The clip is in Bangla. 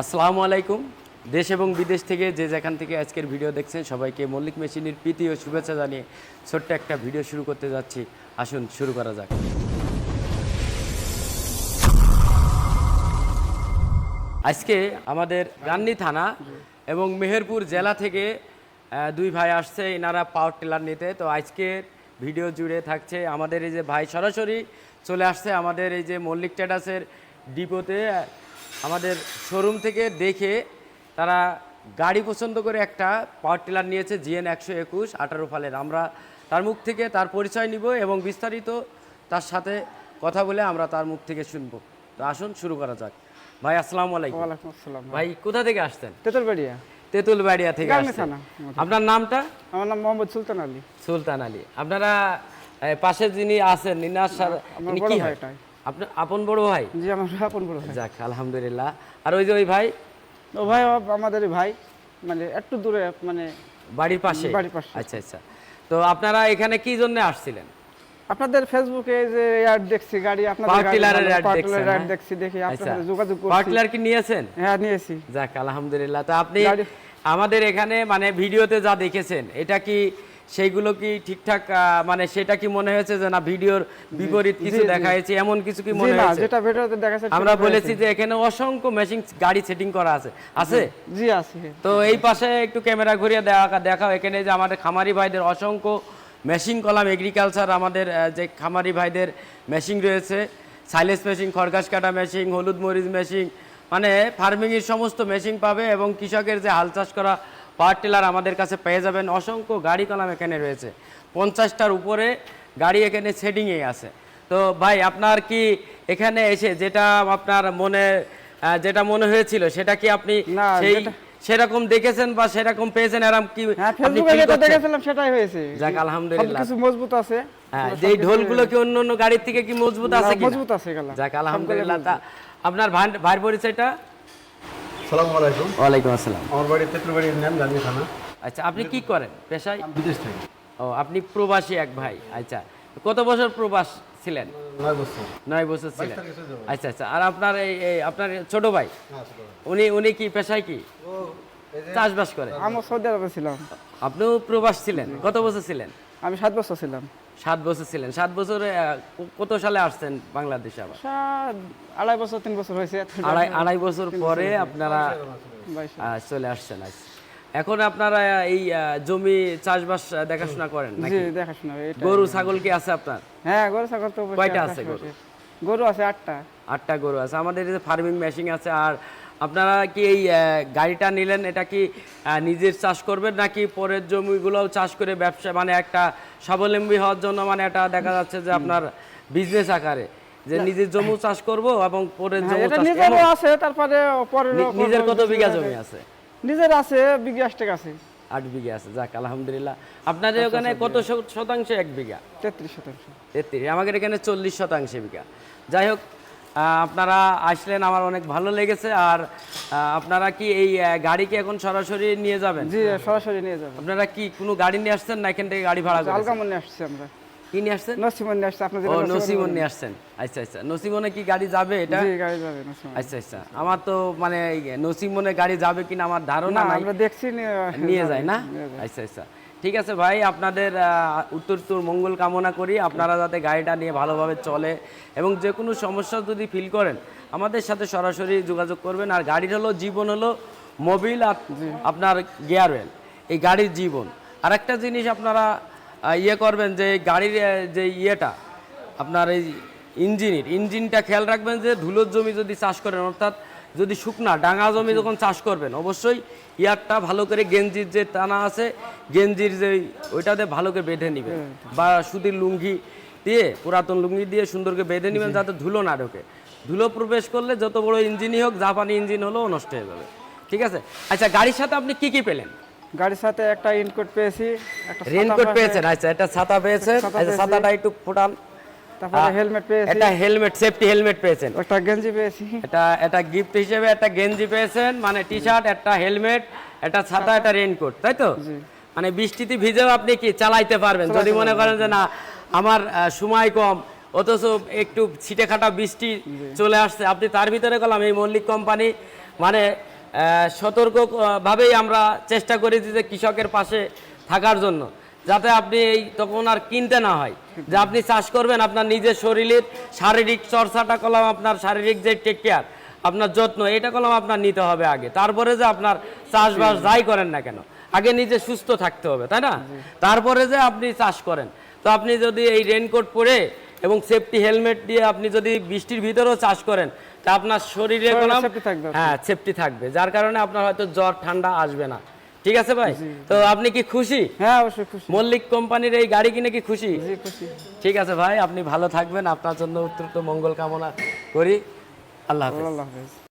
আসসালামু আলাইকুম। দেশ এবং বিদেশ থেকে যে যেখান থেকে আজকের ভিডিও দেখছেন, সবাইকে মল্লিক মেশিনের প্রীতি ও শুভেচ্ছা জানিয়ে ছোট্ট একটা ভিডিও শুরু করতে যাচ্ছি। আসুন, শুরু করা যাক। আজকে আমাদের গান্নি থানা এবং মেহেরপুর জেলা থেকে দুই ভাই আসছে, এনারা পাওয়ার টিলার নিতে। তো আজকের ভিডিও জুড়ে থাকছে আমাদের এই যে ভাই সরাসরি চলে আসছে আমাদের এই যে মল্লিক ট্রেডার্সের ডিপোতে। আমাদের শোরুম থেকে দেখে তারা গাড়ি পছন্দ করে একটা পাওয়ার টিলার নিয়েছে জিএন একশো একুশ আঠারো ফালের। আমরা তার মুখ থেকে তার পরিচয় নিব এবং বিস্তারিত তার সাথে কথা বলে আমরা তার মুখ থেকে শুনব। তো আসুন শুরু করা যাক। ভাই আসসালামু আলাইকুম। ওয়ালাইকুম আসসালাম। ভাই কোথা থেকে আসছেন? তেতুলবাড়িয়া। তেঁতুলবাড়িয়া থেকে আসছেন। আপনার নামটা? আমার নাম মোহাম্মদ সুলতান আলী। সুলতান আলী। আপনারা পাশে যিনি আছেন নিনার স্যার আমার ইনি বড় কি হয়। আপনার আপন বড় ভাই? জি আমার আপন বড় ভাই। যাক আলহামদুলিল্লাহ। আর ওই যে ওই ভাই? ও ভাই ও আমাদেরই ভাই। মানে একটু দূরে মানে বাড়ির পাশে? বাড়ির পাশে। আচ্ছা আচ্ছা। তো আপনারা এখানে কি জন্য আসছিলেন? আপনাদের ফেসবুকে যে অ্যাড দেখছি গাড়ি আপনাদের পাওয়ার গাড়ি টিলারের ভালো, ad পাওয়ার দেখছেন, টিলারের ad হ্যাঁ? দেখছি দেখি আচ্ছা। আপনার যোগাযোগ করছি। পার্টলার কি নিয়েছেন? হ্যাঁ নিয়েছি। যাক আলহামদুলিল্লাহ। তো আপনি আমাদের এখানে মানে ভিডিওতে যা দেখেছেন এটা কি সেইগুলো কি ঠিকঠাক মানে সেটা কি মনে হয়েছে যে না ভিডিওর বিপরীত কিছু। দেখা হয়েছে এমন কিছু কি মনে হয়েছে? যেটা ভিডিওতে দেখাচ্ছে আমরা বলেছি যে এখানে অসংখ্য মেশিন গাড়ি সেটিং করা আছে। আছে? জি আছে। তো এই পাশে একটু ক্যামেরা ঘুরিয়ে দেখা দেখাও এখানে যে আমাদের খামারি ভাইদের অসংখ্য মেশিন কলাম এগ্রিকালচার আমাদের যে খামারি ভাইদের মেশিন রয়েছে। সাইলেন্স মেশিন খরগাছ কাটা মেশিন হলুদ মরিচ মেশিন মানে ফার্মিংয়ের সমস্ত মেশিন পাবে এবং কৃষকের যে হাল চাষ করা পাওয়ার টিলার আমাদের কাছে পেয়ে যাবেন। অসংখ্য গাড়ি কলাম এখানে রয়েছে। পঞ্চাশটার উপরে গাড়ি এখানে সেটিংয়ে আছে। তো ভাই আপনার কি এখানে এসে যেটা আপনার মনে যেটা মনে হয়েছিল সেটা কি আপনি সেই সেরকম দেখেছেন বা সেরকম পেয়েছেন? এরকম কি হ্যাঁ ফেসবুকে যেটা দেখেছিলাম সেটাই হয়েছে। যাক আলহামদুলিল্লাহ। কিছু মজবুত আছে। হ্যাঁ যে ঢোলগুলো কি অন্য অন্য গাড়ির থেকে কি মজবুত আছে কি মজবুত আছে যাক আলহামদুলিল্লাহ আপনার ভাই- পরিচয়টা সালাম আলাইকুম। ওয়ালাইকুম আসসালাম। আমার বাড়ি তেঁতুলবাড়ির নাম গান্ধী থানা। আচ্ছা আপনি কি করেন? পেশায়? বিদেশ থেকে। ও আপনি প্রবাসী এক ভাই। আচ্ছা কত বছর প্রবাস ছিলেন? নয় বছর। নয় বছর ছিলেন। আচ্ছা আচ্ছা আর আপনার এই আপনার ছোট ভাই? হ্যাঁ, ছোট ভাই। উনি উনি কি পেশায় কি? চাষবাস করে। আমি সৌদি আরবে ছিলাম। আপনিও প্রবাস ছিলেন? কত বছর ছিলেন? আমি সাত বছর ছিলাম। সাত বছর ছিলেন। সাত বছরে কত সালে আসছেন বাংলাদেশে আবার? আড়াই বছর তিন বছর হয়েছে। আড়াই আড়াই বছর পরে আপনারা চলে আসছেন। এখন আপনারা এই জমি চাষবাস দেখাশোনা করেন নাকি? দেখাশোনা গরু ছাগল কি আছে আপনার? হ্যাঁ গরু ছাগল তো কয়টা আছে গরু? গরু আছে আটটা। আটটা গরু আছে। আমাদের ফার্মিং মেশিন আছে আর আপনারা কি এই গাড়িটা নিলেন? এটা কি নিজের চাষ করবেন নাকি পরের জমিগুলোও চাষ করে ব্যবসা মানে একটা স্বাবলম্বী হওয়ার জন্য মানে এটা দেখা যাচ্ছে যে আপনার বিজনেস আকারে যে নিজের জমি চাষ করব এবং পরের হ্যাঁ, জমি এটা চাষ আছে তারপরে পরের নিজের কত বিঘা জমি আছে? নিজের আছে বিঘা আষ্টেক আছে। আট বিঘা আছে যাক আলহামদুলিল্লাহ। আপনাদের ওখানে কত শত- শতাংশ এক বিঘা? তেত্রিশ শতাংশ। তেত্রিশ আমাদের এখানে চল্লিশ শতাংশ বিঘা। যাই হোক আপনারা আসলেন আমার অনেক ভালো লেগেছে। আর আপনারা কি এই আহ, গাড়ি কি এখন সরাসরি নিয়ে যাবেন? জি সরাসরি নিয়ে যাব। আপনারা কি কোনো গাড়ি নিয়ে আসছেন না এখান থেকে গাড়ি ভাড়া করে আলগামন নিয়ে আসছি আমরা। কি নিয়ে আসছেন? নসিমন নিয়ে আসছি আপনার ও নসিমন নিয়ে আসছেন। আচ্ছা আচ্ছা। নসিমনে কি গাড়ি যাবে এটা? জি গাড়ি যাবে নসিমন। আচ্ছা আচ্ছা। আমার তো মানে নসিমনে গাড়ি যাবে কিনা আমার ধারণা নাই। আমরা দেখছি নিয়ে যায় না? আচ্ছা আচ্ছা। ঠিক আছে ভাই, আপনাদের উত্তর মঙ্গল কামনা করি। আপনারা যাতে গাড়িটা নিয়ে ভালোভাবে চলে এবং যে কোনো সমস্যা যদি ফিল করেন, আমাদের সাথে সরাসরি যোগাযোগ করবেন। আর গাড়ির হলো, জীবন হলো মোবিল আর আপনার গিয়ারওয়েল এই গাড়ির জীবন। আর একটা জিনিস আপনারা ইয়ে করবেন যে গাড়ির যে ইয়েটা, আপনার এই ইঞ্জিনের, ইঞ্জিনটা খেয়াল রাখবেন যে ধুলোর জমি যদি চাষ করেন, অর্থাৎ যদি শুকনা ডাঙা জমি যখন চাষ করবেন অবশ্যই ইয়ারটা ভালো করে গেঞ্জির যে টানা আছে গেঞ্জির যে ওইটাতে ভালো করে বেঁধে নেবেন। বা সুতির লুঙ্গি দিয়ে পুরাতন লুঙ্গি দিয়ে সুন্দর করে বেঁধে নেবেন যাতে ধুলো না ঢোকে। ধুলো প্রবেশ করলে যত বড় ইঞ্জিনই হোক জাপানি ইঞ্জিন হলেও নষ্ট হয়ে যাবে। ঠিক আছে? আচ্ছা গাড়ির সাথে আপনি কি কি পেলেন? গাড়ির সাথে একটা ইনকোট পেয়েছি রেনকোট পেয়েছেন আচ্ছা এটা ছাতা পেয়েছেন আচ্ছা ছাতাটা একটু ফোটান। তারপরে হেলমেট পেয়েছি। এটা হেলমেট সেফটি হেলমেট পেয়েছেন। একটা গেঞ্জি পেয়েছি। এটা এটা গিফট হিসেবে একটা গেঞ্জি পেয়েছেন মানে টি শার্ট একটা হেলমেট একটা ছাতা একটা রেইনকোট তাই তো? মানে বৃষ্টিতে ভিজেও আপনি কি চালাইতে পারবেন? যদি মনে করেন যে না আমার সময় কম অথচ একটু ছিটে খাটা বৃষ্টি চলে আসছে আপনি তার ভিতরে গেলাম এই মল্লিক কোম্পানি মানে আহ, সতর্ক ভাবেই আমরা চেষ্টা করি যে কৃষকের পাশে থাকার জন্য। যাতে আপনি এই তখন আর কিনতে না হয়। যে আপনি চাষ করবেন আপনার নিজের শরীরের শারীরিক চর্চাটা করলাম আপনার শারীরিক যে টেক কেয়ার আপনার যত্ন এটা করলাম আপনার নিতে হবে আগে। তারপরে যে আপনার চাষবাস যাই করেন না কেন আগে নিজে সুস্থ থাকতে হবে তাই না? তারপরে যে আপনি চাষ করেন তো আপনি যদি এই রেনকোট পরে এবং সেফটি হেলমেট দিয়ে আপনি যদি বৃষ্টির ভিতরেও চাষ করেন তা আপনার শরীরে। হ্যাঁ সেফটি থাকবে। যার কারণে আপনার হয়তো জ্বর ঠান্ডা আসবে না। ঠিক আছে ভাই? তো আপনি কি খুশি? হ্যাঁ অবশ্যই খুশি। মল্লিক কোম্পানির এই গাড়ি কিনে কি খুশি? জি খুশি। ঠিক আছে ভাই আপনি ভালো থাকবেন। আপনার জন্য অত্যন্ত মঙ্গল কামনা করি। আল্লাহ হাফেজ। আল্লাহ হাফেজ।